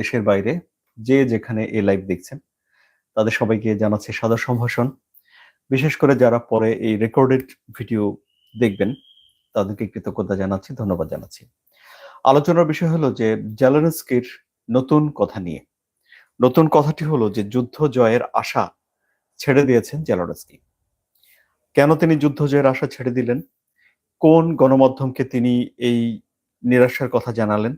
দেশের বাইরে যে যেখানে এই লাইভ দেখছেন, তাদের সবাইকে জানাচ্ছি সাদর সম্ভাষণ। বিশেষ করে যারা পরে এই রেকর্ডেড ভিডিও দেখবেন, তাদেরকে কৃতজ্ঞতা জানাচ্ছি, ধন্যবাদ জানাচ্ছি। আলোচনার বিষয় হলো যে জেলানস্কির নতুন কথা নিয়ে। নতুন কথাটি হলো যে যুদ্ধ জয়ের আশা ছেড়ে দিয়েছেন জেলানস্কি। কেন তিনি যুদ্ধ জয়ের আশা ছেড়ে দিলেন? কোন গণমাধ্যমকে তিনি এই নিরাশার কথা জানালেন?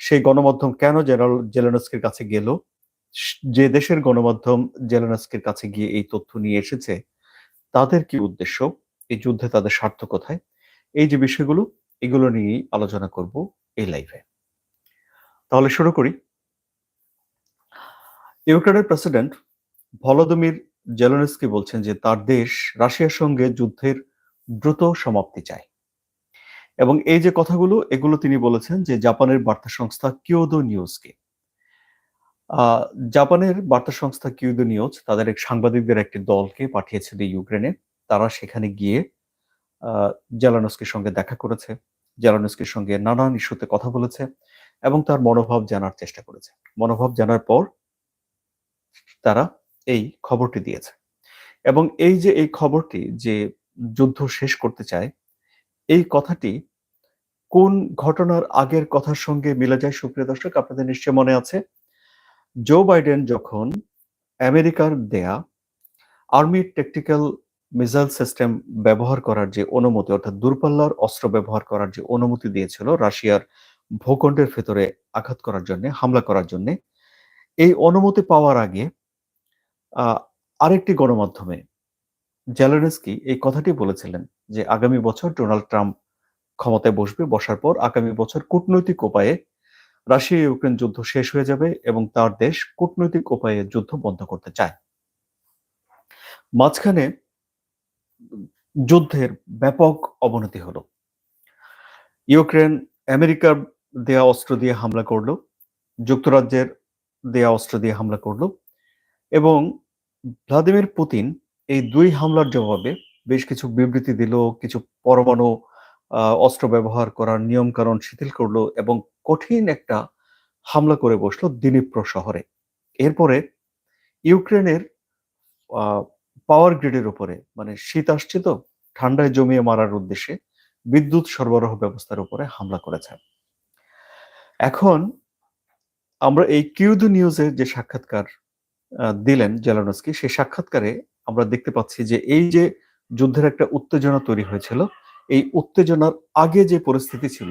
সেই গণমাধ্যম কেন জেনারেল জেলেনস্কির কাছে গেল? যে দেশের গণমাধ্যম জেলেনস্কির কাছে গিয়ে এই তথ্য নিয়ে এসেছে, তাদের কি উদ্দেশ্য? এই যুদ্ধে তাদের স্বার্থ কোথায়? এই যে বিষয়গুলো, এগুলো নিয়েই আলোচনা করব এই লাইভে তাহলে শুরু করি। ইউক্রেনের প্রেসিডেন্ট ভলোদমির জেলেনস্কি বলছেন যে তার দেশ রাশিয়ার সঙ্গে যুদ্ধের দ্রুত সমাপ্তি চায়। এবং এই যে কথাগুলো, এগুলো তিনি বলেছেন যে জাপানের বার্তা সংস্থা কিওদো নিউজকে জাপানের বার্তা সংস্থা কিউদো নিউজ তাদের এক সাংবাদিকদের একটি দলকে পাঠিয়েছিল ইউক্রেনে তারা সেখানে গিয়ে জেলানস্কির সঙ্গে দেখা করেছে। জেলানস্কির সঙ্গে নানান ইস্যুতে কথা বলেছে এবং তার মনোভাব জানার চেষ্টা করেছে। মনোভাব জানার পর তারা এই খবরটি দিয়েছে। এবং এই যে এই খবরটি যে যুদ্ধ শেষ করতে চায় এই কথাটি কোন ঘটনার আগের কথার সঙ্গে মিলে যায়? সুপ্রিয় দর্শক, আপনাদের নিশ্চয় মনে আছে জো বাইডেন যখন আমেরিকার দেয়া আর্মি টেকটিক্যাল মিসাইল সিস্টেম ব্যবহার করার যে অনুমতি, অর্থাৎ দূরপাল্লার অস্ত্র ব্যবহার করার যে অনুমতি দিয়েছিল রাশিয়ার ভূখণ্ডের ভেতরে আঘাত করার জন্য, হামলা করার জন্য, এই অনুমতি পাওয়ার আগে আরেকটি গণমাধ্যমে জেলেনস্কি এই কথাটি বলেছিলেন যে আগামী বছর ডোনাল্ড ট্রাম্প ক্ষমতায় বসবে, বসার পর আগামী বছর কূটনৈতিক উপায়ে রাশিয়া ইউক্রেন যুদ্ধ শেষ হয়ে যাবে এবং তার দেশ কূটনৈতিক উপায়ে যুদ্ধ বন্ধ করতে চায়। মাঝখানে যুদ্ধের ব্যাপক অবনতি হলো। ইউক্রেন আমেরিকার দেয়া অস্ত্র দিয়ে হামলা করল, যুক্তরাজ্যের দেয়া অস্ত্র দিয়ে হামলা করল এবং ভ্লাদিমির পুতিন এই দুই হামলার জবাবে বেশ কিছু বিবৃতি দিল, কিছু পরমাণু অস্ত্র ব্যবহার করার নিয়ম কারণ শিথিল করল এবং কঠিন একটা হামলা করে বসল দিনীপ্র শহরে। এরপরে ইউক্রেনের পাওয়ার গ্রিডের উপরে মানে শীত আসছে তো, ঠান্ডায় জমিয়ে মারার উদ্দেশ্যে বিদ্যুৎ সরবরাহ ব্যবস্থার উপরে হামলা করেছে। এখন আমরা এই কিউদু নিউজের যে সাক্ষাৎকার দিলেন জেলানস্কি, সেই সাক্ষাৎকারে আমরা দেখতে পাচ্ছি যে এই যে যুদ্ধের একটা উত্তেজনা তৈরি হয়েছিল। এই উত্তেজনার আগে যে পরিস্থিতি ছিল,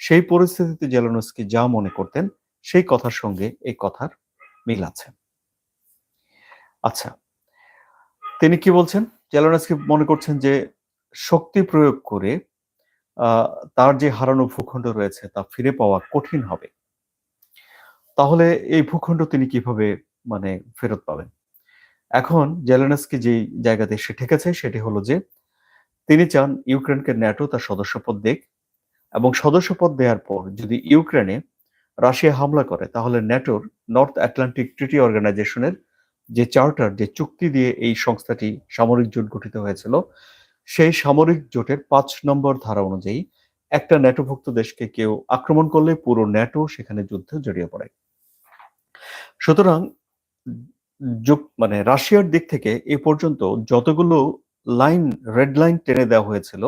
সেই পরিস্থিতিতে জেলানস্কি যা মনে করতেন, সেই কথার সঙ্গে এই কথার মিল আছে। আচ্ছা তিনি কি বলছেন? জেলানস্কি মনে করছেন যে শক্তি প্রয়োগ করে তার যে হারানো ভূখণ্ড রয়েছে, তা ফিরে পাওয়া কঠিন হবে। তাহলে এই ভূখণ্ড তিনি কীভাবে মানে ফেরত পাবেন? এখন জেলেনস্কি যে জায়গাতে সে ঠেকেছে সেটি হলো যে, তিনি চান ইউক্রেনকে ন্যাটো তার সদস্যপদ দেখ এবং সদস্যপদ দেওয়ার পর যদি ইউক্রেনে রাশিয়া হামলা করে, তাহলে ন্যাটোর নর্থ আটলান্টিক ট্রিটি অর্গানাইজেশনের যে চার্টার, যে চুক্তি দিয়ে এই সংস্থাটি সামরিক জোট গঠিত হয়েছিল, সেই সামরিক জোটের পাঁচ নম্বর ধারা অনুযায়ী একটা ন্যাটোভুক্ত দেশকে কেউ আক্রমণ করলে পুরো ন্যাটো সেখানে যুদ্ধে জড়িয়ে পড়ে। সুতরাং মানে রাশিয়ার দিক থেকে এ পর্যন্ত যতগুলো লাইন, রেড লাইন টেনে দেওয়া হয়েছিল,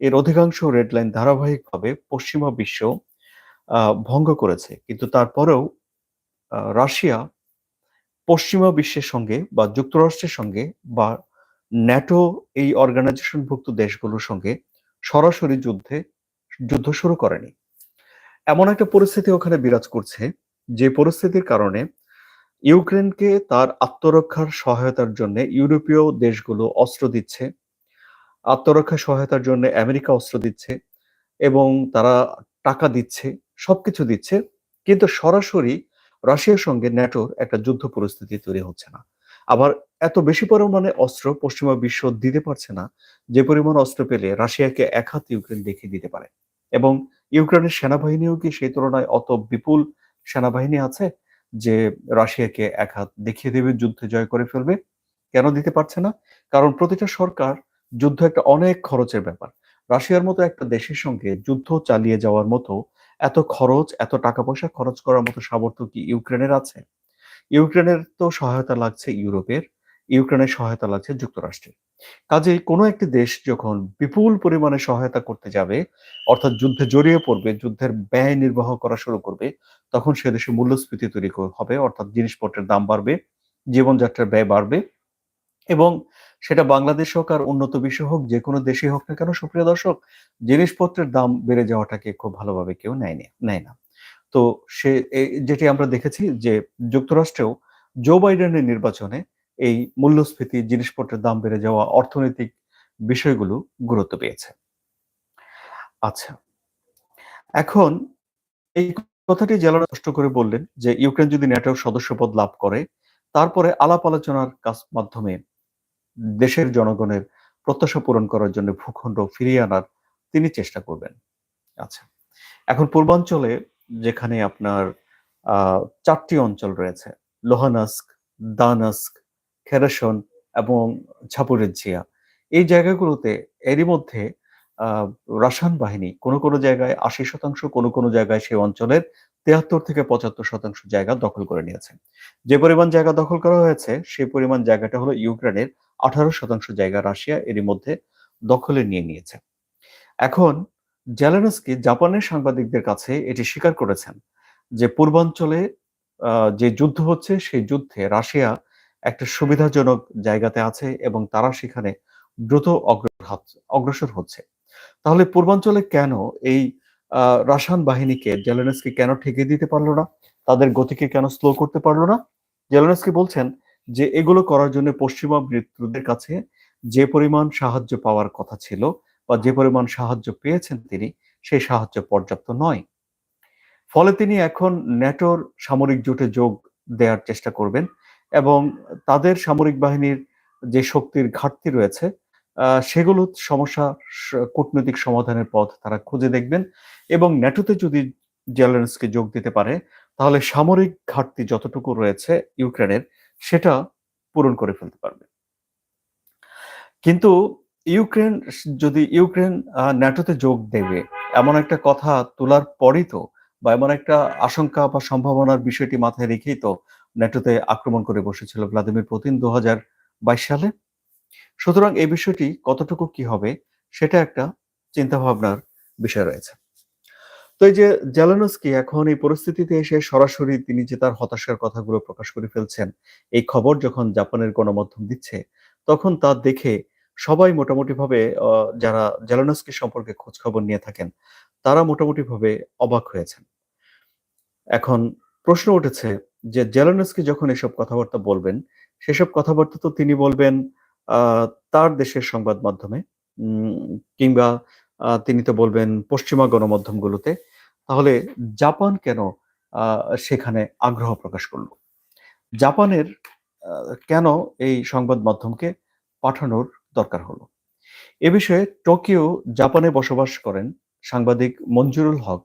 এর অধিকাংশ রেড লাইন ধারাবাহিকভাবে পশ্চিমা বিশ্ব ভঙ্গ করেছে। কিন্তু তারপরেও রাশিয়া পশ্চিমা বিশ্বের সঙ্গে বা যুক্তরাষ্ট্রের সঙ্গে বা ন্যাটো এই অর্গানাইজেশনভুক্ত দেশগুলোর সঙ্গে সরাসরি যুদ্ধে, যুদ্ধ শুরু করেনি। এমন একটা পরিস্থিতি ওখানে বিরাজ করছে, যে পরিস্থিতির কারণে ইউক্রেনকে তার আত্মরক্ষার সহায়তার জন্য ইউরোপীয় দেশগুলো অস্ত্র দিচ্ছে আত্মরক্ষা সহায়তার জন্য আমেরিকা অস্ত্র দিচ্ছে এবং তারা টাকা দিচ্ছে, সবকিছু দিচ্ছে, কিন্তু সরাসরি রাশিয়ার সঙ্গে ন্যাটোর একটা যুদ্ধ পরিস্থিতি তৈরি হচ্ছে না। আবার এত বেশি পরিমাণে অস্ত্র পশ্চিমা বিশ্ব দিতে পারছে না, যে পরিমাণ অস্ত্র পেলে রাশিয়াকে এক হাত ইউক্রেন দেখিয়ে দিতে পারে। এবং ইউক্রেনের সেনাবাহিনীও কি সেই তুলনায় অত বিপুল সেনাবাহিনী আছে? যে রাশিয়াকে এক হাত দেখিয়ে দেবে, যুদ্ধে জয় করে ফেলবে, কেন দিতে পারছে না? কারণ প্রতিটা সরকার যুদ্ধ একটা অনেক খরচের ব্যাপার। রাশিয়ার মতো একটা দেশের সঙ্গে যুদ্ধ চালিয়ে যাওয়ার মতো এত খরচ, এত টাকা পয়সা খরচ করার মতো সামর্থ্য কি ইউক্রেনের আছে? ইউক্রেনের তো সহায়তা লাগছে ইউরোপের। ইউক্রেনের সহায়তা লাগছে যুক্তরাষ্ট্রের কাজেই কোনো একটি দেশ যখন বিপুল পরিমাণে সহায়তা করতে যাবে, অর্থাৎ যুদ্ধে জড়িয়ে পড়বে, যুদ্ধের ব্যয় নির্বাহ করা শুরু করবে, তখন সে দেশে মূল্যস্ফীতি তৈরি হবে, অর্থাৎ জিনিসপত্রের দাম বাড়বে, জীবনযাত্রার ব্যয় বাড়বে এবং সেটা বাংলাদেশ হোক আর উন্নত বিশ্ব হোক, যে কোনো দেশে হোক না কেন, সুপ্রিয় দর্শক, জিনিসপত্রের দাম বেড়ে যাওয়াটাকে খুব ভালোভাবে কেউ নেয় নেয় না। তো সে যেটি আমরা দেখেছি যে যুক্তরাষ্ট্রেও জো বাইডেনের নির্বাচনে এই মূল্যস্ফীতি, জিনিসপত্রের দাম বেড়ে যাওয়া, অর্থনৈতিক বিষয়গুলো গুরুত্ব পেয়েছে। আচ্ছা এখন এই কথাটি জেলারা স্পষ্ট করে বললেন যে, ইউক্রেন যদি ন্যাটোর সদস্যপদ লাভ করে, তারপরে আলাপ আলোচনার কাজ মাধ্যমে দেশের জনগণের প্রত্যাশা পূরণ করার জন্য ভূখণ্ড ফিরিয়ে আনার তিনি চেষ্টা করবেন। আচ্ছা এখন পূর্বাঞ্চলে যেখানে আপনার চারটি অঞ্চল রয়েছে, লোহানাস্ক, দানাস্ক খেরাসন এবং ছাপুরের জিয়া এই জায়গাগুলোতে এরই মধ্যে রাসায়ন বাহিনী কোনো কোনো জায়গায় আশি শতাংশ, কোনো কোনো জায়গায় সেই অঞ্চলের তেহাত্তর থেকে পঁচাত্তর শতাংশ জায়গা দখল করে নিয়েছে। যে পরিমাণ জায়গা দখল করা হয়েছে, সেই পরিমাণ জায়গাটা হলো ইউক্রেনের আঠারো শতাংশ জায়গা রাশিয়া এরই মধ্যে দখলে নিয়ে নিয়েছে। এখন জেলেনস্কি জাপানের সাংবাদিকদের কাছে এটি স্বীকার করেছেন যে, পূর্বাঞ্চলে যে যুদ্ধ হচ্ছে, সেই যুদ্ধে রাশিয়া একটা সুবিধাজনক জায়গাতে আছে এবং তারা সেখানে দ্রুত অগ্রসর হচ্ছে। তাহলে পূর্বাঞ্চলে কেন এই রাসায়ন বাহিনীকে জেলেনস্কি কেন ঠেকে দিতে পারল না? তাদের গতিকে কেন স্লো করতে পারল না? জেলেনস্কি বলছেন যে এগুলো করার জন্য পশ্চিমা মৃত্যুদের কাছে যে পরিমাণ সাহায্য পাওয়ার কথা ছিল বা যে পরিমাণ সাহায্য পেয়েছেন তিনি, সেই সাহায্য পর্যাপ্ত নয়। ফলে তিনি এখন ন্যাটোর সামরিক জোটে যোগ দেওয়ার চেষ্টা করবেন। এবং তাদের সামরিক বাহিনীর যে শক্তির ঘাটতি রয়েছে সেগুলো সমস্যা কূটনৈতিক সমাধানের পথ তারা খুঁজে দেখবেন এবং ন্যাটোতে যদি জেলেন্সকে যোগ দিতে পারে, তাহলে সামরিক ঘাটতি যতটুকু রয়েছে ইউক্রেনের, সেটা পূরণ করে ফেলতে পারবে। কিন্তু ইউক্রেন, যদি ইউক্রেন ন্যাটোতে যোগ দেবে, এমন একটা কথা তোলার পরই তো বা এমন একটা আশঙ্কা বা সম্ভাবনার বিষয়টি মাথায় রেখেই তো ন্যাটোতে আক্রমণ করে বসেছিল ভ্লাদিমির পুতিন দু সালে। সুতরাং এই বিষয়টি কতটুকু কি হবে, সেটা একটা চিন্তা ভাবনার বিষয় রয়েছে। তো এই যে জেলানস্কি এখন এই পরিস্থিতিতে এসে সরাসরি তিনি যে তার হতাশার কথাগুলো প্রকাশ করে ফেলছেন, এই খবর যখন জাপানের গণমাধ্যম দিচ্ছে, তখন তা দেখে সবাই মোটামুটি ভাবে যারা জেলানস্কি সম্পর্কে খোঁজ খবর নিয়ে থাকেন, তারা মোটামুটি ভাবে অবাক হয়েছেন। এখন প্রশ্ন উঠেছে যে জেলানস্কি যখন এসব কথাবার্তা বলবেন, সেসব কথাবার্তা তো তিনি বলবেন তার দেশের সংবাদ মাধ্যমে কিংবা তিনি তো বলবেন পশ্চিমা গণমাধ্যমগুলোতে, তাহলে জাপান কেন সেখানে আগ্রহ প্রকাশ করল? জাপানের কেন এই সংবাদ মাধ্যমকে পাঠানোর দরকার হলো? এ বিষয়ে টোকিও, জাপানে বসবাস করেন সাংবাদিক মঞ্জুরুল হক।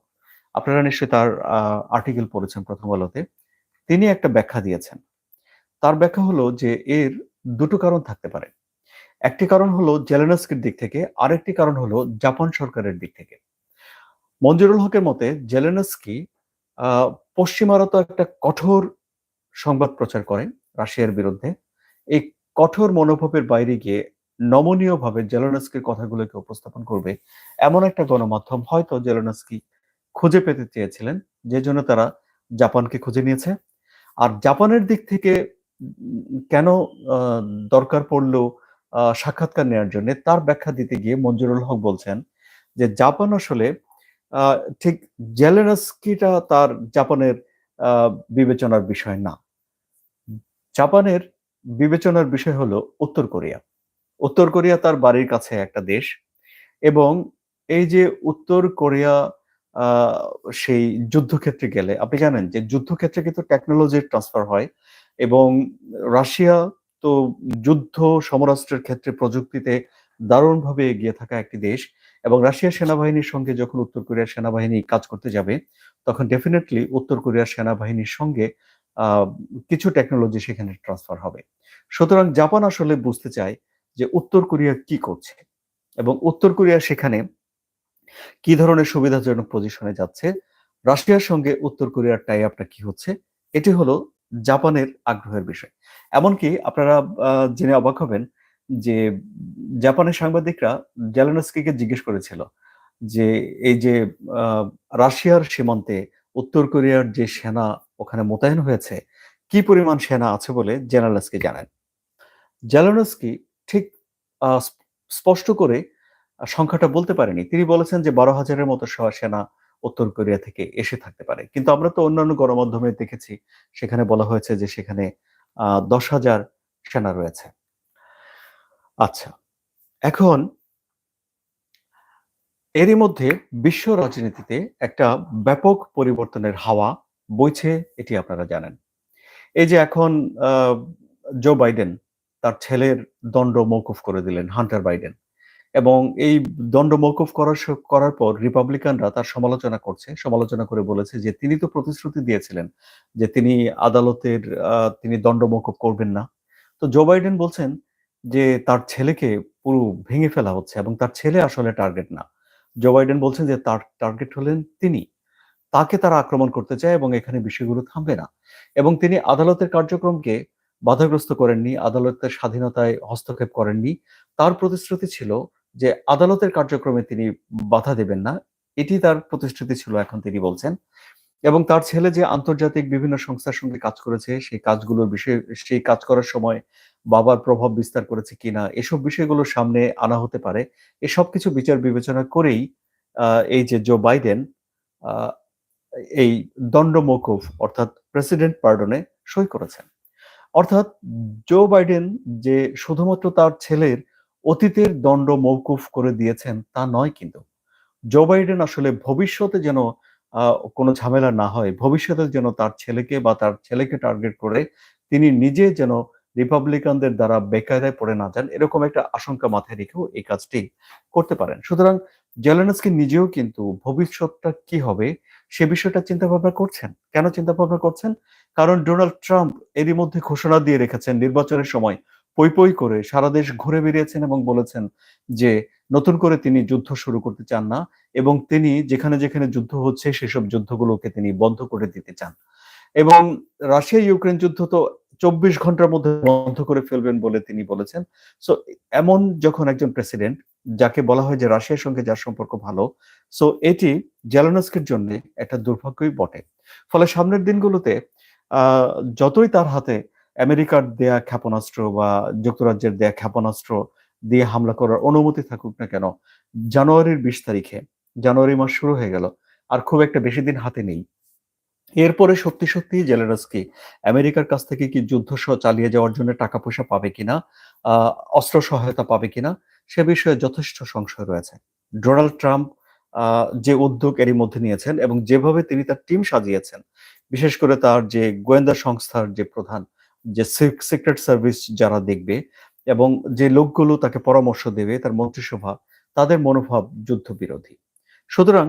আপনারা নিশ্চয়ই তার আর্টিকেল পড়েছেন প্রথম আলোতে। তিনি একটা ব্যাখ্যা দিয়েছেন। তার ব্যাখ্যা হলো যে এর দুটো কারণ থাকতে পারে। একটি কারণ হলো জেলেনস্কির দিক থেকে, আরেকটি কারণ হলো জাপান সরকারের দিক থেকে। মঞ্জুরুল হকের মতে জেলেনস্কি পশ্চিমারত একটা কঠোর সংবাদ প্রচার করেন রাশিয়ার বিরুদ্ধে। এই কঠোর মনোভাবের বাইরে গিয়ে নমনীয়ভাবে জেলেনস্কির কথাগুলোকে উপস্থাপন করবে এমন একটা গণমাধ্যম হয়তো জেলেনস্কি খুঁজে পেতে চেয়েছিলেন, যে জন্য তারা জাপানকে খুঁজে নিয়েছে। আর জাপানের দিক থেকে কেন দরকার পড়ল সাক্ষাৎকার নেওয়ার জন্য, তার ব্যাখ্যা দিতে গিয়ে মঞ্জুরুল হক বলছেন যে জাপান আসলে ঠিক জেলেনস্কিটা তার জাপানের বিবেচনার বিষয় না। জাপানের বিবেচনার বিষয় হলো উত্তর কোরিয়া। উত্তর কোরিয়া তার বাড়ির কাছে একটা দেশ এবং এই যে উত্তর কোরিয়া সেই যুদ্ধক্ষেত্রে গেলে। আপনি জানেন যে যুদ্ধক্ষেত্রে কিন্তু টেকনোলজির ট্রান্সফার হয় এবং রাশিয়া তো যুদ্ধ সমরাষ্ট্রের ক্ষেত্রে প্রযুক্তিতে দারুণভাবে এগিয়ে থাকা একটি দেশ এবং রাশিয়ার সেনাবাহিনীর সঙ্গে যখন উত্তর কোরিয়ার সেনাবাহিনী কাজ করতে যাবে, তখন ডেফিনেটলি উত্তর কোরিয়ার সেনাবাহিনীর সঙ্গে কিছু টেকনোলজি সেখানে ট্রান্সফার হবে। সুতরাং জাপান আসলে বুঝতে চায় যে উত্তর কোরিয়া কি করছে এবং উত্তর কোরিয়া সেখানে কি ধরনের সুবিধাজনক পজিশনে যাচ্ছে? রাশিয়ার সঙ্গে উত্তর কোরিয়ার টাই আপটা কি হচ্ছে? এটি হলো জাপানের আগ্রহের বিষয়। এমনকি আপনারা জেনে অবাক হবেন যে জাপানের সাংবাদিকরা জেলেনস্কিকে জিজ্ঞেস করেছিল যে এই যে রাশিয়ার সীমান্তে উত্তর কোরিয়ার যে সেনা ওখানে মোতায়েন হয়েছে, কি পরিমাণ সেনা আছে বলে জেনারেলসকে জানান? জেলানস্কি ঠিক স্পষ্ট করে সংখ্যাটা বলতে পারেনি। তিনি বলেছেন যে, বারো হাজারের মতো সেনা উত্তর কোরিয়া থেকে এসে থাকতে পারে। কিন্তু আমরা তো অন্যান্য গণমাধ্যমে দেখেছি, সেখানে বলা হয়েছে যে, সেখানে দশ হাজার সেনা রয়েছে। আচ্ছা এখন এরই মধ্যে বিশ্ব রাজনীতিতে একটা ব্যাপক পরিবর্তনের হাওয়া বইছে, এটি আপনারা জানেন। এই যে এখন জো বাইডেন তার ছেলের দণ্ড মৌকুফ করে দিলেন, হান্টার বাইডেন। এবং এই দণ্ড মৌকুফ করার করার পর রিপাবলিকানরা তার সমালোচনা করছে। সমালোচনা করে বলেছে যে, তিনি তো প্রতিশ্রুতি দিয়েছিলেন যে, তিনি আদালতের তিনি দণ্ড মৌকুফ করবেন না। তো জো বাইডেন বলছেন যে, তার ছেলেকে পুরো ভেঙে ফেলা হচ্ছে এবং তার ছেলে আসলে টার্গেট না। জো বাইডেন বলছেন যে, তার টার্গেট হলেন তিনি। তাকে তারা আক্রমণ করতে চায় এবং এখানে বিষয়গুলো থামবে না। এবং তিনি আদালতের কার্যক্রমকে বাধাগ্রস্ত করেননি, আদালতের স্বাধীনতায় হস্তক্ষেপ করেননি। তার প্রতিশ্রুতি ছিল যে আদালতের কার্যক্রমে তিনি বাধা দেবেন না, এটি তার প্রতিশ্রুতি ছিল এখন তিনি বলছেন। এবং তার ছেলে যে আন্তর্জাতিক বিভিন্ন সংস্থার সঙ্গে কাজ করেছে, সেই কাজগুলোর বিষয়ে, সেই কাজ করার সময় বাবার প্রভাব বিস্তার করেছে কিনা, এসব বিষয়গুলো সামনে আনা হতে পারে। এসব কিছু বিচার বিবেচনা করেই এই যে জো বাইডেন এই দণ্ড মৌকুফ অর্থাৎ প্রেসিডেন্ট পার্ডনে সই করেছেন। অর্থাৎ জো বাইডেন যে শুধুমাত্র তার ছেলের অতীতের দণ্ড মৌকুফ করে দিয়েছেন, তা নয় কিন্তু। জো বাইডেন আসলে ভবিষ্যতে যেন কোনো ঝামেলা না হয়, ভবিষ্যতে যেন তার ছেলেকে বা তার ছেলেকে টার্গেট করে তিনি নিজে যেন রিপাবলিকানদের দ্বারা বেকায়দায় পড়ে না যান, এরকম একটা আশঙ্কা মাথায় রেখেও এই কাজটি করতে পারেন। সুতরাং জেলেনস্কি নিজেও কিন্তু ভবিষ্যৎটা কি হবে সে বিষয়টা চিন্তা ভাবনা করছেন। কেন চিন্তা ভাবনা করছেন? কারণ ডোনাল্ড ট্রাম্প এরই মধ্যে ঘোষণা দিয়ে রেখেছেন নির্বাচনের সময় পই পই করে সারা দেশ ঘুরে বেরিয়েছেন এবং বলেছেন যে নতুন করে তিনি যুদ্ধ শুরু করতে চান না এবং তিনি যেখানে যেখানে যুদ্ধ হচ্ছে সেসব যুদ্ধগুলোকে তিনি বন্ধ করে দিতে চান। এবং রাশিয়া ইউক্রেন যুদ্ধ তো চব্বিশ ঘণ্টার মধ্যে বন্ধ করে ফেলবেন বলে তিনি বলেছেন। সো এমন যখন একজন প্রেসিডেন্ট যাকে বলা হয় যে রাশিয়ার সঙ্গে যার সম্পর্ক ভালো সো এটি জেলানস্কের জন্য একটা দুর্ভাগ্যই বটে। ফলে সামনের দিনগুলোতে যতই তার হাতে আমেরিকার দেয়া ক্ষেপণাস্ত্র বা যুক্তরাজ্যের দেয়া ক্ষেপণাস্ত্র দিয়ে হামলা করার অনুমতি থাকুক না কেন, জানুয়ারির বিশ তারিখে, জানুয়ারি মাস শুরু হয়ে গেল, আর খুব একটা বেশি দিন হাতে নেই। এরপরে সত্যি সত্যি জেলেনস্কি, আমেরিকার কাছ থেকে কি যুদ্ধ চালিয়ে যাওয়ার জন্য টাকা পয়সা পাবে কিনা অস্ত্র সহায়তা পাবে কিনা, সে বিষয়ে যথেষ্ট সংশয় রয়েছে। ডোনাল্ড ট্রাম্প যে উদ্যোগ এরই মধ্যে নিয়েছেন এবং যেভাবে তিনি তার টিম সাজিয়েছেন, বিশেষ করে তার যে গোয়েন্দা সংস্থার যে প্রধান যে সিক্রেট সার্ভিস যারা দেখবে এবং যে লোকগুলো তাকে পরামর্শ দেবে, তার মন্ত্রিসভা, তাদের মনোভাব যুদ্ধ বিরোধী সুতরাং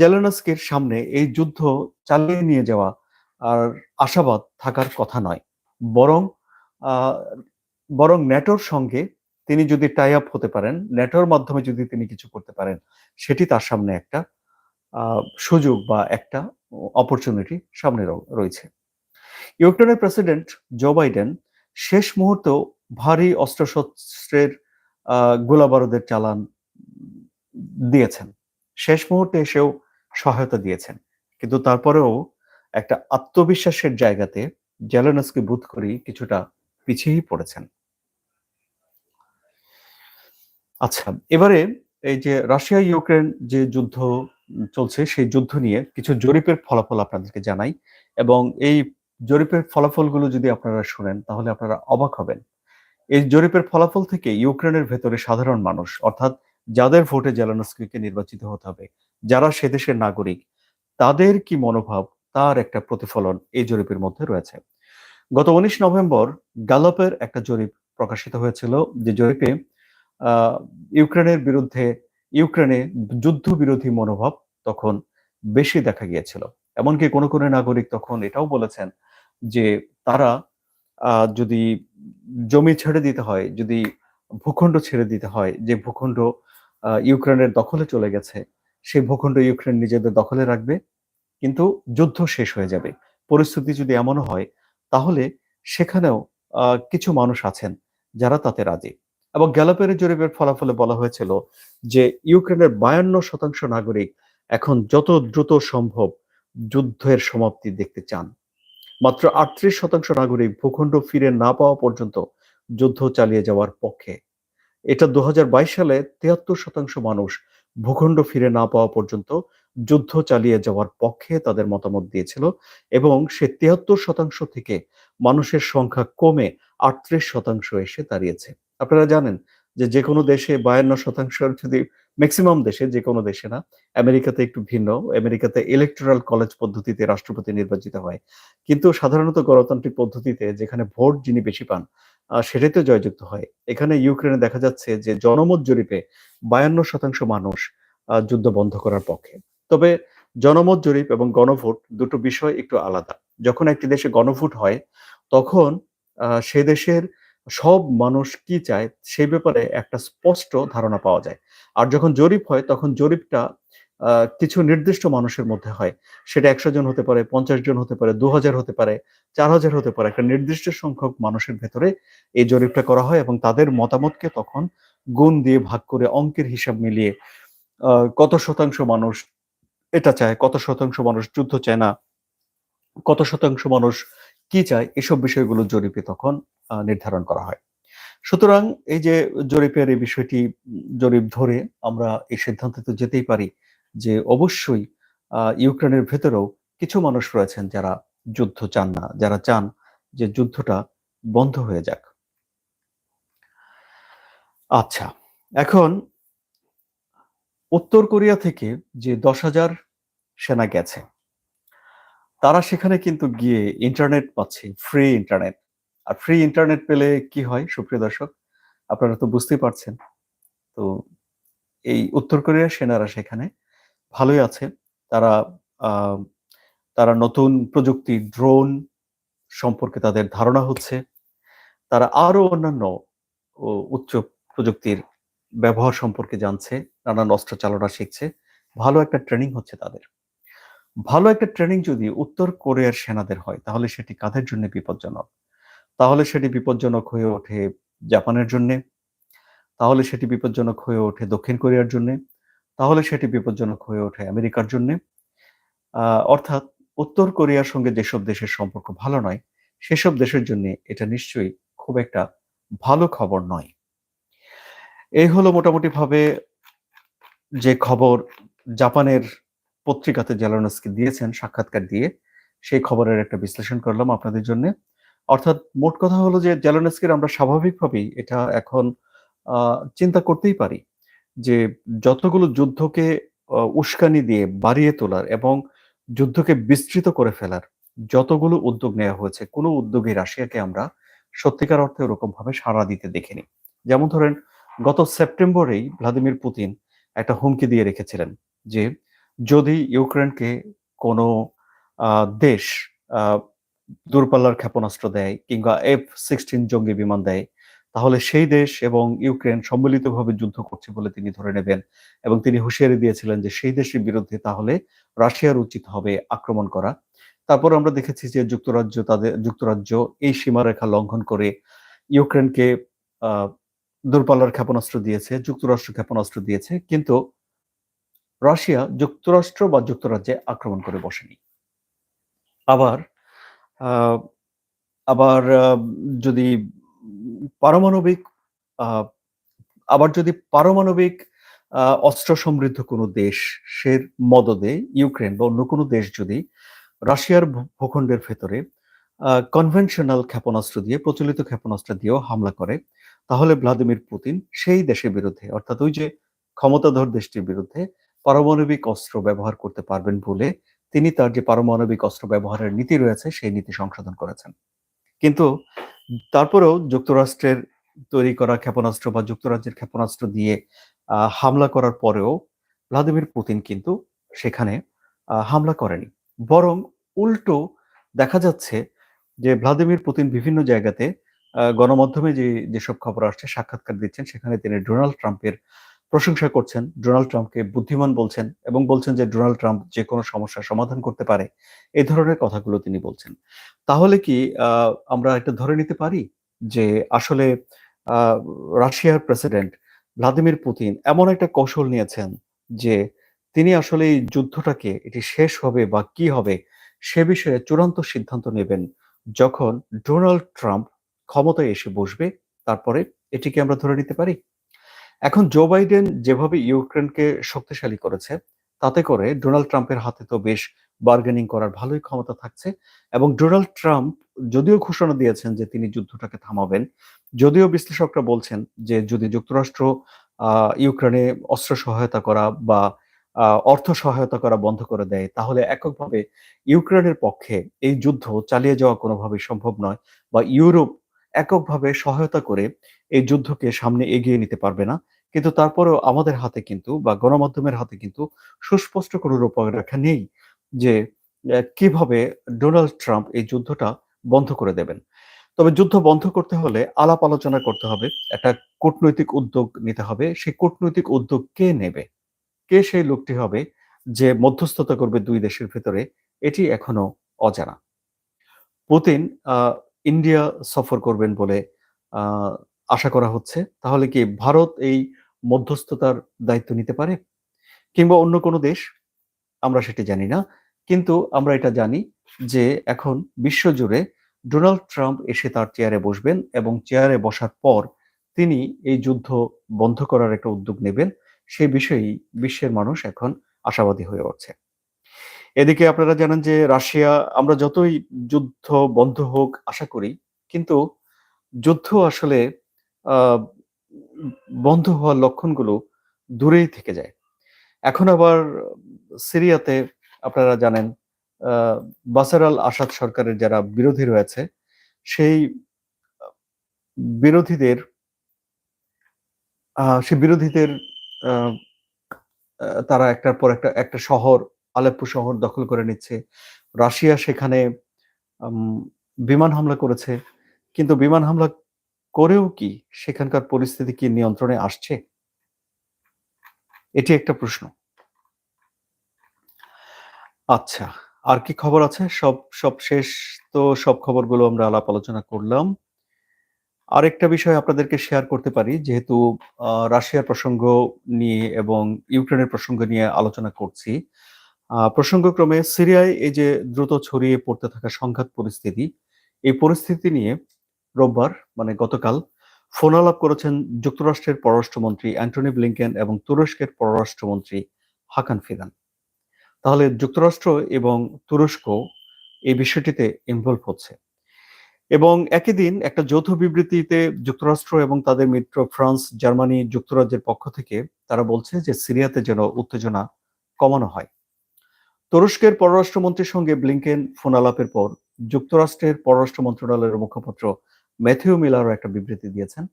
জেলেনস্কির সামনে এই যুদ্ধ চালিয়ে নিয়ে যাওয়া আর আশাবাদ থাকার কথা নয়। বরং বরং ন্যাটোর সঙ্গে তিনি যদি টাই আপ হতে পারেন, ন্যাটোর মাধ্যমে যদি তিনি কিছু করতে পারেন, সেটি তার সামনে একটা সুযোগ বা একটা অপরচুনিটি সামনে রয়েছে। ইউক্রেনের প্রেসিডেন্ট জো বাইডেন শেষ মুহূর্ত ভারী অস্ত্রশস্ত্রের গোলাবারুদের চালান দিয়েছেন। শেষ মুহূর্তে এসেও সহায়তা দিয়েছেন। কিন্তু তারপরেও একটা আত্মবিশ্বাসের জায়গাতে জেলেনস্কি বোধ করি কিছুটা পিছিয়েই পড়েছেন। আচ্ছা এবারে এই যে রাশিয়া ইউক্রেন যে যুদ্ধ চলছে, সেই যুদ্ধ নিয়ে কিছু জরিপের ফলাফল আপনাদেরকে জানাই এবং এই জরিপের ফলাফলগুলো যদি আপনারা শুনেন, তাহলে আপনারা অবাক হবেন। এই জরিপের ফলাফল থেকে ইউক্রেনের ভেতরে সাধারণ মানুষ, অর্থাৎ যাদের ভোটে জেলানস্কিকে নির্বাচিত হতে হবে, যারা সে দেশের নাগরিক, তাদের কি মনোভাব, তার একটা প্রতিফলন এই জরিপের মধ্যে রয়েছে। গত উনিশ নভেম্বর গালপের একটা জরিপ প্রকাশিত হয়েছিল, যে জরিপে ইউক্রেনের বিরুদ্ধে, ইউক্রেনে যুদ্ধ বিরোধী মনোভাব তখন বেশি দেখা গিয়েছিল। এমনকি কোনো কোনো নাগরিক তখন এটাও বলেছেন যে তারা যদি জমি ছেড়ে দিতে হয়, যদি ভূখণ্ড ছেড়ে দিতে হয়, যে ভূখণ্ড ইউক্রেনের দখলে চলে গেছে সেই ভূখণ্ড ইউক্রেন নিজেদের দখলে রাখবে, কিন্তু যুদ্ধ শেষ হয়ে যাবে। পরিস্থিতি যদি এমন হয়, তাহলে সেখানেও কিছু মানুষ আছেন যারা তাতে রাজি। এবং গ্যালাপের জরিপের ফলাফলে বলা হয়েছিল যে ইউক্রেনের বায়ান্ন শতাংশ নাগরিক এখন যত দ্রুত সম্ভব যুদ্ধের সমাপ্তি দেখতে চান। মাত্র আটত্রিশ শতাংশ নাগরিক ভূখণ্ড ফিরে না পাওয়া পর্যন্ত যুদ্ধ চালিয়ে যাওয়ার পক্ষে। এটা দুহাজার বাইশ সালে তিয়াত্তর শতাংশ মানুষ ভূখণ্ড ফিরে না পাওয়া পর্যন্ত যুদ্ধ চালিয়ে যাওয়ার পক্ষে তাদের মতামত দিয়েছিল এবং সে তিয়াত্তর শতাংশ থেকে মানুষের সংখ্যা কমে আটত্রিশ শতাংশ এসে দাঁড়িয়েছে। আপনারা জানেন যে যে কোনো দেশে বায়ান্ন শতাংশ যদি ম্যাক্সিমাম দেশে যে কোনো দেশে না, আমেরিকাতে একটু ভিন্ন। আমেরিকাতে ইলেকট্রাল কলেজ পদ্ধতিতে রাষ্ট্রপতি নির্বাচিত হয়। কিন্তু সাধারণত গণতান্ত্রিক পদ্ধতিতে যেখানে ভোট যিনি বেশি পান সেটাই তো জয়যুক্ত হয়। এখানে ইউক্রেনে দেখা যাচ্ছে যে জনমত জরিপে বায়ান্ন শতাংশ মানুষ যুদ্ধ বন্ধ করার পক্ষে। তবে জনমত জরিপ এবং গণভোট দুটো বিষয় একটু আলাদা। যখন একটি দেশে গণভোট হয়, তখন সে দেশের সব মানুষ কি চায় সেই ব্যাপারে একটা স্পষ্ট ধারণা পাওয়া যায়। আর যখন জরিপ হয়, তখন জরিপটা কিছু নির্দিষ্ট মানুষের মধ্যে হয়। সেটা একশো জন হতে পারে, পঞ্চাশ জন হতে পারে দু হাজার হতে পারে চার হাজার হতে পারে। একটা নির্দিষ্ট সংখ্যক মানুষের ভেতরে এই জরিপটা করা হয় এবং তাদের মতামতকে তখন গুণ দিয়ে ভাগ করে অঙ্কের হিসাব মিলিয়ে কত শতাংশ মানুষ এটা চায়, কত শতাংশ মানুষ যুদ্ধ চায় না, কত শতাংশ মানুষ কি চায়? এসব বিষয়গুলো জরিপে তখন নির্ধারণ করা হয়। সুতরাং এই যে জরিপের এই বিষয়টি, জরিপ ধরে আমরা এই সিদ্ধান্তে তো যেতেই পারি যে অবশ্যই ইউক্রেনের ভেতরেও কিছু মানুষ রয়েছেন যারা যুদ্ধ চান না, যারা চান যে যুদ্ধটা বন্ধ হয়ে যাক। আচ্ছা এখন উত্তর কোরিয়া থেকে যে দশ হাজার সেনা গেছে তারা সেখানে কিন্তু গিয়ে ইন্টারনেট পাচ্ছে ফ্রি ইন্টারনেট আর ফ্রি ইন্টারনেট পেলে কি হয়, সুপ্রিয় দর্শক? আপনারা তো বুঝতেই পারছেন। তো এই উত্তর কোরিয়ার সেনারা সেখানে ভালোই আছে। তারা তারা নতুন প্রযুক্তি ড্রোন সম্পর্কে তাদের ধারণা হচ্ছে। তারা আরও অন্যান্য উচ্চ প্রযুক্তির ব্যবহার সম্পর্কে জানছে, নানান অস্ত্র চালনা শিখছে। ভালো একটা ট্রেনিং হচ্ছে তাদের। ভালো একটা ট্রেনিং যদি উত্তর কোরিয়ার সেনাদের হয়, তাহলে সেটি কাদের জন্য বিপজ্জনক? তাহলে সেটি বিপজ্জনক হয়ে ওঠে জাপানের জন্যে, তাহলে সেটি বিপজ্জনক হয়ে ওঠে দক্ষিণ কোরিয়ার জন্য, তাহলে সেটি বিপজ্জনক হয়ে ওঠে আমেরিকার জন্য। অর্থাৎ উত্তর কোরিয়ার সঙ্গে যেসব দেশের সম্পর্ক ভালো নয়, সেসব দেশের জন্য এটা নিশ্চয়ই খুব একটা ভালো খবর নয়। এই হলো মোটামুটি ভাবে যে খবর জাপানের পত্রিকাতে জেলানস্কি দিয়েছেন সাক্ষাৎকার দিয়ে সেই খবরের একটা বিশ্লেষণ করলাম আপনাদের জন্য। অর্থাৎ মোট কথা হলো যে জেলানস্কির আমরা স্বাভাবিকভাবেই এটা এখন চিন্তা করতেই পারি যে যতগুলো যুদ্ধকে উস্কানি দিয়ে বাড়িয়ে তোলার এবং যুদ্ধকে বিস্তৃত করে ফেলার যতগুলো উদ্যোগ নেওয়া হয়েছে, কোনো উদ্যোগে রাশিয়াকে আমরা সত্যিকার অর্থে ওরকম ভাবে সাড়া দিতে দেখিনি। যেমন ধরেন, গত সেপ্টেম্বরেই ভ্লাদিমির পুতিন একটা হুমকি দিয়ে রেখেছিলেন যে যদি ইউক্রেনকে কোনো দেশ দূরপাল্লার ক্ষেপণাস্ত্র দেয় কিংবা এফ সিক্সটিন জঙ্গি বিমান দেয়, তাহলে সেই দেশ এবং ইউক্রেন সম্মিলিতভাবে যুদ্ধ করছে বলে তিনি ধরে নেবেন এবং তিনি হুঁশিয়ারি দিয়েছিলেন যে সেই দেশের বিরুদ্ধে তাহলে রাশিয়ার উচিত হবে আক্রমণ করা। তারপর আমরা দেখেছি যে যুক্তরাজ্য তাদের, যুক্তরাজ্য এই সীমারেখা লঙ্ঘন করে ইউক্রেনকে দূরপাল্লার ক্ষেপণাস্ত্র দিয়েছে, যুক্তরাষ্ট্র ক্ষেপণাস্ত্র দিয়েছে, কিন্তু রাশিয়া যুক্তরাষ্ট্র বা যুক্তরাজ্যে আক্রমণ করে বসেনি। আবার আবার যদি পারমাণবিক আবার যদি পারমাণবিক অস্ত্র সমৃদ্ধ কোনো দেশ সে মদদে ইউক্রেন বা অন্য কোনো দেশ যদি রাশিয়ার ভূখণ্ডের ভেতরে কনভেনশনাল ক্ষেপণাস্ত্র দিয়ে, প্রচলিত ক্ষেপণাস্ত্র দিয়েও হামলা করে, তাহলে ভ্লাদিমির পুতিন সেই দেশের বিরুদ্ধে, অর্থাৎ ওই যে ক্ষমতাধর দেশটির বিরুদ্ধে পারমাণবিক অস্ত্র ব্যবহার করতে পারবেন বলে তিনি তার যে পারমাণবিক অস্ত্র ব্যবহারের নীতি রয়েছে, সেই নীতি সংশোধন করেছেন। কিন্তু তারপরেও যুক্তরাষ্ট্রের তৈরি করা ক্ষেপণাস্ত্র বা যুক্তরাজ্যের ক্ষেপণাস্ত্র দিয়ে হামলা করার পরেও ভ্লাদিমির পুতিন কিন্তু সেখানে হামলা করেনি। বরং উল্টো দেখা যাচ্ছে যে ভ্লাদিমির পুতিন বিভিন্ন জায়গাতে গণমাধ্যমে যে, যেসব খবর আসছে, সাক্ষাৎকার দিচ্ছেন, সেখানে তিনি ডোনাল্ড ট্রাম্পের প্রশংসা করছেন ডোনাল্ড ট্রাম্পকে, বুদ্ধিমান বলছেন এবং বলছেন যে ডোনাল্ড ট্রাম্প যে কোনো সমস্যার সমাধান করতে পারে। এই ধরনের কথাগুলো তিনি বলছেন। তাহলে কি আমরা এটা ধরে নিতে পারি যে আসলে রাশিয়ার প্রেসিডেন্ট ভ্লাদিমির পুতিন এমন একটা কৌশল নিয়েছেন যে তিনি আসলে এই যুদ্ধটাকে, এটি শেষ হবে বা কি হবে সে বিষয়ে চূড়ান্ত সিদ্ধান্ত নেবেন যখন ডোনাল্ড ট্রাম্প ক্ষমতায় এসে বসবে। তারপরে এটিকে আমরা ধরে নিতে পারি? এখন জো বাইডেন যেভাবে ইউক্রেনকে শক্তিশালী করেছে, তাতে করে ডোনাল্ড ট্রাম্পের হাতে তো বেশ বার্গেনিং করার ভালোই ক্ষমতা থাকছে এবং ডোনাল্ড ট্রাম্প যদিও ঘোষণা দিয়েছেন যে তিনি যুদ্ধটাকে থামাবেন, যদিও বিশ্লেষকরা বলছেন যে যদি যুক্তরাষ্ট্র ইউক্রেনে অস্ত্র সহায়তা করা বা অর্থ সহায়তা করা বন্ধ করে দেয়, তাহলে এককভাবে ইউক্রেনের পক্ষে এই যুদ্ধ চালিয়ে যাওয়া কোনোভাবেই সম্ভব নয় বা ইউরোপ এককভাবে সহায়তা করে এই যুদ্ধকে সামনে এগিয়ে নিতে পারবে না। কিন্তু তারপরেও আমাদের হাতে কিন্তু বা গণমাধ্যমের হাতে কিন্তু সুস্পষ্ট কোনো রূপরেখা নেই যে কীভাবে ডোনাল্ড ট্রাম্প এই যুদ্ধটা বন্ধ করে দেবেন। তবে যুদ্ধ বন্ধ করতে হলে আলাপ আলোচনা করতে হবে, একটা কূটনৈতিক উদ্যোগ নিতে হবে। সেই কূটনৈতিক উদ্যোগ কে নেবে? কে সেই লোকটি হবে যে মধ্যস্থতা করবে দুই দেশের ভেতরে? এটি এখনও অজানা। পুতিন ইন্ডিয়া সফর করবেন বলে আশা করা হচ্ছে। তাহলে কি ভারত এই মধ্যস্থতার দায়িত্ব নিতে পারে? কিংবা অন্য কোনো দেশ? আমরা সেটি জানি না। কিন্তু আমরা এটা জানি যে এখন বিশ্বজুড়ে ডোনাল্ড ট্রাম্প এসে তার চেয়ারে বসবেন এবং চেয়ারে বসার পর তিনি এই যুদ্ধ বন্ধ করার একটা উদ্যোগ নেবেন। সেই বিষয়েই বিশ্বের মানুষ এখন আশাবাদী হয়ে উঠছে। এদিকে আপনারা জানেন যে রাশিয়া, আমরা যতই যুদ্ধ বন্ধ হোক, আশা করি, কিন্তু যুদ্ধ আসলে বন্ধ হওয়ার লক্ষণগুলো দূরেই থেকে যায়। এখন আবার সিরিয়াতে আপনারা জানেন বাসার আল আসাদ সরকারের যারা বিরোধী রয়েছে, সেই বিরোধীদের সেই বিরোধীদের তারা একটার পর একটা একটা শহর আলেপ্পো শহর দখল করে নিচ্ছে। রাশিয়া সেখানে বিমান হামলা করেছে। কিন্তু বিমান হামলা করেও কি সেখানকার পরিস্থিতি কি নিয়ন্ত্রণে আসছে? এটি একটা প্রশ্ন। আচ্ছা আর কি খবর আছে? সব সব শেষ তো সব খবরগুলো আমরা আলাপ আলোচনা করলাম। আরেকটা বিষয় আপনাদেরকে শেয়ার করতে পারি, যেহেতু রাশিয়ার প্রসঙ্গ নিয়ে এবং ইউক্রেনের প্রসঙ্গ নিয়ে আলোচনা করছি। প্রসঙ্গক্রমে সিরিয়ায় এই যে দ্রুত ছড়িয়ে পড়তে থাকা সংঘাত পরিস্থিতি, এই পরিস্থিতি নিয়ে রোববার মানে গতকাল ফোন আলাপ করেছেন যুক্তরাষ্ট্রের পররাষ্ট্রমন্ত্রী অ্যান্টনি ব্লিংকেন এবং তুরস্কের পররাষ্ট্রমন্ত্রী হাকান ফিদান। তাহলে যুক্তরাষ্ট্র এবং তুরস্ক এই বিষয়টিতে ইনভলভ হচ্ছে। এবং একই দিন একটা যৌথ বিবৃতিতে যুক্তরাষ্ট্র এবং তাদের মিত্র ফ্রান্স, জার্মানি যুক্তরাজ্যের পক্ষ থেকে তারা বলছে যে সিরিয়াতে যেন উত্তেজনা কমানো হয়। তুরস্কের পররাষ্ট্রমন্ত্রীর সঙ্গে ব্লিংকেন ফোন আলাপের পর যুক্তরাষ্ট্রের পররাষ্ট্র মন্ত্রণালয়ের মুখপাত্র ম্যাথিউ মিলারও একটা বিবৃতি দিয়েছেন।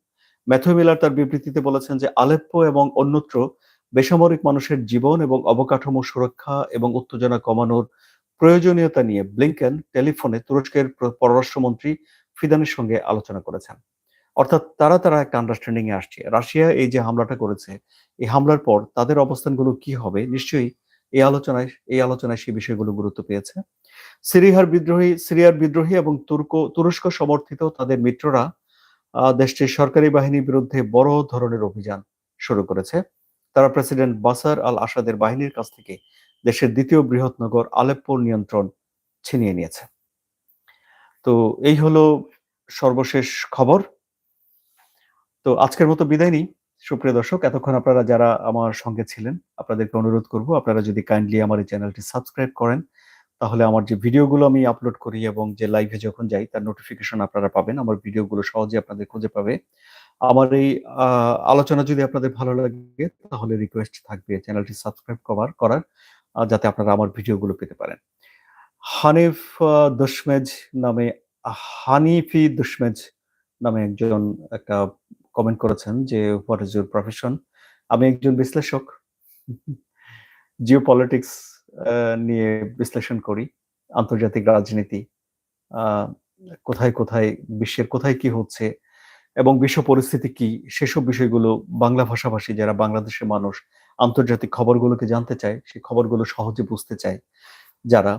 ম্যাথিউ মিলার তার বিবৃতিতে বলেছেন যে আলেপ্পো এবং অন্যত্র বেসামরিক মানুষের জীবন এবং অবকাঠামো সুরক্ষা এবং উত্তেজনা কমানোর প্রয়োজনীয়তা নিয়ে ব্লিংকেন টেলিফোনে তুরস্কের পররাষ্ট্রমন্ত্রী ফিদানের সঙ্গে আলোচনা করেছেন। অর্থাৎ তারা তারা একটা আন্ডারস্ট্যান্ডিং এ আসছে। রাশিয়া এই যে হামলাটা করেছে, এই হামলার পর তাদের অবস্থানগুলো কি হবে, নিশ্চয়ই এই আলোচনায় এই আলোচনায় সেই বিষয়গুলো গুরুত্ব পেয়েছে। সিরিয়ার বিদ্রোহী সিরিয়ার বিদ্রোহী এবং তুর্ক, তুরস্ক সমর্থিত তাদের মিত্ররা দেশটির সরকারি বাহিনীর বিরুদ্ধে বড় ধরনের অভিযান শুরু করেছে। তারা প্রেসিডেন্ট বাসার আল আসাদের বাহিনীর কাছ থেকে দেশের দ্বিতীয় বৃহৎ নগর আলেপ্পোর নিয়ন্ত্রণ ছিনিয়ে নিয়েছে। তো এই হলো সর্বশেষ খবর। তো আজকের মতো বিদায় নিই। সুপ্রিয় দর্শক, এতক্ষণ আপনারা যারা আমার সঙ্গে ছিলেন, আপনাদেরকে অনুরোধ করব, আপনারা যদি কাইন্ডলি আমার এই চ্যানেলটি সাবস্ক্রাইব করেন, তাহলে আমার যে ভিডিওগুলো আমি আপলোড করি এবং যে লাইভে যখন যাই, তার নোটিফিকেশন আপনারা পাবেন। আমার ভিডিওগুলো সহজে আপনাদের খুঁজে পাবে। আমার এই আলোচনা যদি আপনাদের ভালো লাগে, তাহলে রিকোয়েস্ট থাকবে চ্যানেলটি সাবস্ক্রাইব করার করার যাতে আপনারা আমার ভিডিওগুলো পেতে পারেন। হানিফ দুশমেজ নামে, হানিফি দুশমেজ নামে একজন, একটা কমেন্ট করেছেন যে হোয়াট ইজ ইউর প্রফেশন আমি একজন বিশ্লেষক। জিও পলিটিক্স নিয়ে বিশ্লেষণ করি। আন্তর্জাতিক রাজনীতি কোথায় কোথায়, বিশ্বের কোথায় কি হচ্ছে এবং বিশ্ব পরিস্থিতি কি, সেসব বিষয়গুলো বাংলা ভাষাভাষী যারা বাংলাদেশের মানুষ, আন্তর্জাতিক খবরগুলোকে জানতে চায় সেই খবরগুলো সহজে বুঝতে চায়। যারা,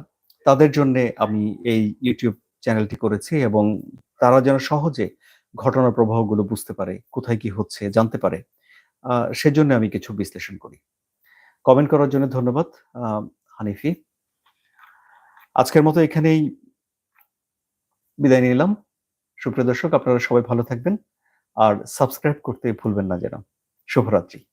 তাদের জন্য আমি এই ইউটিউব চ্যানেলটি করেছি এবং তারা যেন সহজে ঘটনার প্রবাহগুলো বুঝতে পারে, কোথায় কি হচ্ছে, জানতে পারে। সেজন্য আমি কিছু বিশ্লেষণ করি। কমেন্ট করার জন্য ধন্যবাদ হানিফি। আজকের মতো এখানেই বিদায় নিলাম। সুপ্রিয় দর্শক, আপনারা সবাই ভালো থাকবেন। আর সাবস্ক্রাইব করতে ভুলবেন না যেন। শুভরাত্রি।